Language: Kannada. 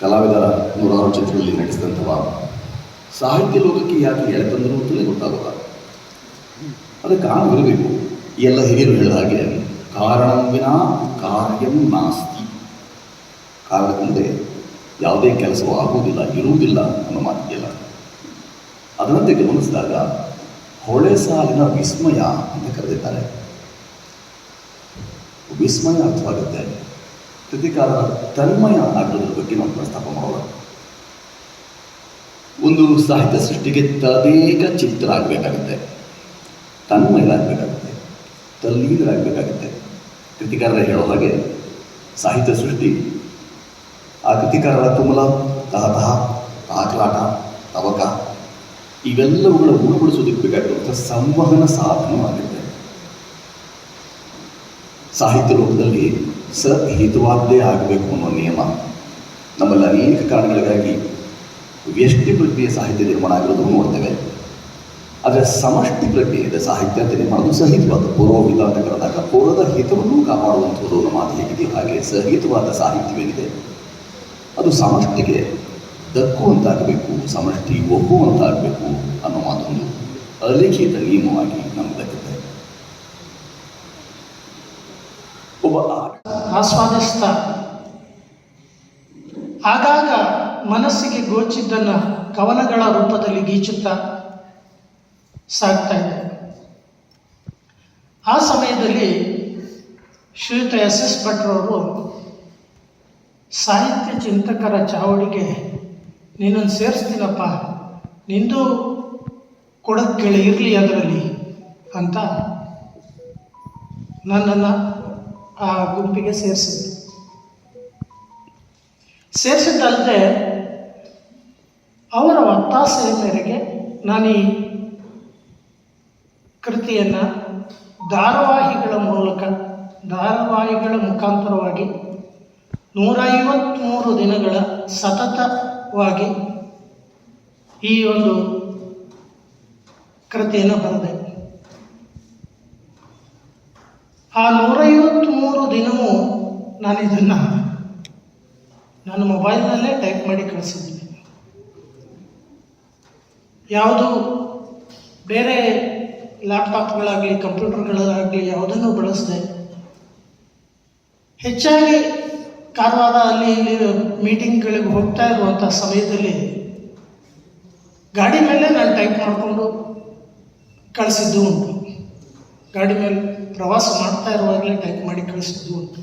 ಕಲಾವಿದರ ನೂರಾರು ಚಿತ್ರಗಳಲ್ಲಿ ನಟಿಸಿದಂಥವ ಸಾಹಿತ್ಯ ಲೋಕಕ್ಕೆ ಯಾಕೆ ಎಳೆತಂದರು ಅಂತಲೇ ಗೊತ್ತಾಗೋಲ್ಲ. ಅದು ಕಾರಣವಿರಬೇಕು ಇರಬೇಕು ಎಲ್ಲ ಹಿರಿಯರು ಹೇಳಿದ ಹಾಗೆ ಕಾರಣವಿನ ವಿನಾ ಕಾರ್ಯಂ ನಾಸ್ತಿ. ಕಾರಣದಿಂದ ಯಾವುದೇ ಕೆಲಸವೂ ಆಗುವುದಿಲ್ಲ, ಇರುವುದಿಲ್ಲ ಅನ್ನೋ ಮಾತಿಗೆಲ್ಲ. ಅದರಂತೆ ಗಮನಿಸಿದಾಗ ಹೊಳೆ ಸಾಲಿನ ವಿಸ್ಮಯ ಅಂತ ಕರೆದಿದ್ದಾರೆ. ವಿಸ್ಮಯ ಅರ್ಥವಾಗುತ್ತೆ ಕೃತಿಕಾರರ ತನ್ಮಯ ಆಗೋದ್ರ ಬಗ್ಗೆ ನಾವು ಪ್ರಸ್ತಾಪ ಮಾಡೋಣ. ಒಂದು ಸಾಹಿತ್ಯ ಸೃಷ್ಟಿಗೆ ತದೇಕ ಚಿತ್ರ ಆಗಬೇಕಾಗುತ್ತೆ ತನ್ಮಯರಾಗಬೇಕಾಗುತ್ತೆ. ತಲ್ಲೀನರಾಗಬೇಕಾಗುತ್ತೆ. ಕೃತಿಕಾರರ ಹೇಳೋ ಹಾಗೆ ಸಾಹಿತ್ಯ ಸೃಷ್ಟಿ, ಆ ಕೃತಿಕಾರರ ತುಮಲ ತಹತಹ ಆಕ್ಲಾಟ ತವಕ, ಇವೆಲ್ಲವುಗಳ ಉಣಬಡಿಸೋದಕ್ಕೆ ಬೇಕಾಗಿರುವಂಥ ಸಂವಹನ ಸಾಧನವಾಗುತ್ತೆ ಸಾಹಿತ್ಯ ಲೋಕದಲ್ಲಿ ಸಹಿತವಾದ್ದೇ ಆಗಬೇಕು ಅನ್ನೋ ನಿಯಮ. ನಮ್ಮಲ್ಲಿ ಅನೇಕ ಕಾರಣಗಳಿಗಾಗಿ ವ್ಯಷ್ಟಿ ಪ್ರಜ್ಞೆಯ ಸಾಹಿತ್ಯ ನಿರ್ಮಾಣ ಆಗಿರೋದನ್ನು ನೋಡ್ತೇವೆ. ಆದರೆ ಸಮಷ್ಟಿ ಪ್ರಜ್ಞೆ ಇದೆ ಸಾಹಿತ್ಯ ಅಂತ ನಿರ್ಮಾಣದು ಸಹಿತವಾದ ಪುರೋಹಿತ ಅಂತ ಕರೆದಾಗ ಪುರದ ಹಿತವನ್ನು ಕಾಪಾಡುವಂಥದ್ದು ನಮ್ಮ ಮಾತು ಹೇಗಿದೆ. ಹಾಗೆ ಸಹಿತವಾದ ಸಾಹಿತ್ಯವೇನಿದೆ? ಅದು ಸಮಷ್ಟಿಗೆ ದಕ್ಕುವಂತಾಗಬೇಕು ಸಮಷ್ಟಿ ಒಪ್ಪುವಂತಾಗಬೇಕು ಅನ್ನೋ ಮಾತೊಂದು ಅಲಿಖಿತ ನಿಯಮವಾಗಿ ನಮಗೆ ದಕ್ಕುತ್ತೆ. ಒಬ್ಬ ಆಸ್ವಾದಿಸ್ತಾ. ಆಗಾಗ ಮನಸ್ಸಿಗೆ ಗೋಚಿದ್ದನ್ನು ಕವನಗಳ ರೂಪದಲ್ಲಿ ಗೀಚುತ್ತಾ ಸಾಗ್ತಾ ಇದೆ. ಆ ಸಮಯದಲ್ಲಿ ಶ್ರೀಯುತ ಎಸ್ ಎಸ್ ಭಟ್ರವರು ಸಾಹಿತ್ಯ ಚಿಂತಕರ ಚಾವಡಿಗೆ ನೀನನ್ನು ಸೇರಿಸ್ತೀನಪ್ಪ, ನಿಂದು ಕೊಡಕ್ಕೆ ಇರಲಿ ಅದರಲ್ಲಿ ಅಂತ ನನ್ನನ್ನು ಆ ಗುಂಪಿಗೆ ಸೇರಿಸಿದ್ರು. ಸೇರಿಸಿದ್ದಲ್ಲದೆ ಅವರ ಒತ್ತಾಸೆಯ ಮೇರೆಗೆ ನಾನು ಈ ಕೃತಿಯನ್ನು ಧಾರಾವಾಹಿಗಳ ಮೂಲಕ, ಧಾರಾವಾಹಿಗಳ ಮುಖಾಂತರವಾಗಿ ನೂರೈವತ್ತ್ಮೂರು ದಿನಗಳ ಸತತವಾಗಿ ಈ ಒಂದು ಕೃತಿಯನ್ನು ಬರೆದೆ. ಆ ನೂರೈವತ್ತ್ಮೂರು ದಿನವೂ ನಾನು ಇದನ್ನು ನನ್ನ ಮೊಬೈಲ್ನಲ್ಲೇ ಟೈಪ್ ಮಾಡಿ ಕಳಿಸಿದ್ದೀನಿ ಯಾವುದು ಬೇರೆ ಲ್ಯಾಪ್ಟಾಪ್ಗಳಾಗಲಿ, ಕಂಪ್ಯೂಟರ್ಗಳಾಗಲಿ ಯಾವುದನ್ನು ಬಳಸದೆ. ಹೆಚ್ಚಾಗಿ ಕಾರವಾರ ಅಲ್ಲಿ ಇಲ್ಲಿ ಮೀಟಿಂಗ್ಗಳಿಗೆ ಹೋಗ್ತಾ ಇರುವಂಥ ಸಮಯದಲ್ಲಿ ಗಾಡಿ ಮೇಲೆ ನಾನು ಟೈಪ್ ಮಾಡಿಕೊಂಡು ಕಳಿಸಿದ್ದು ಉಂಟು. ಗಾಡಿ ಮೇಲೆ ಪ್ರವಾಸ ಮಾಡ್ತಾ ಇರುವಾಗಲೇ ಟೈಪ್ ಮಾಡಿ ಕಳಿಸಿದ್ದು ಉಂಟು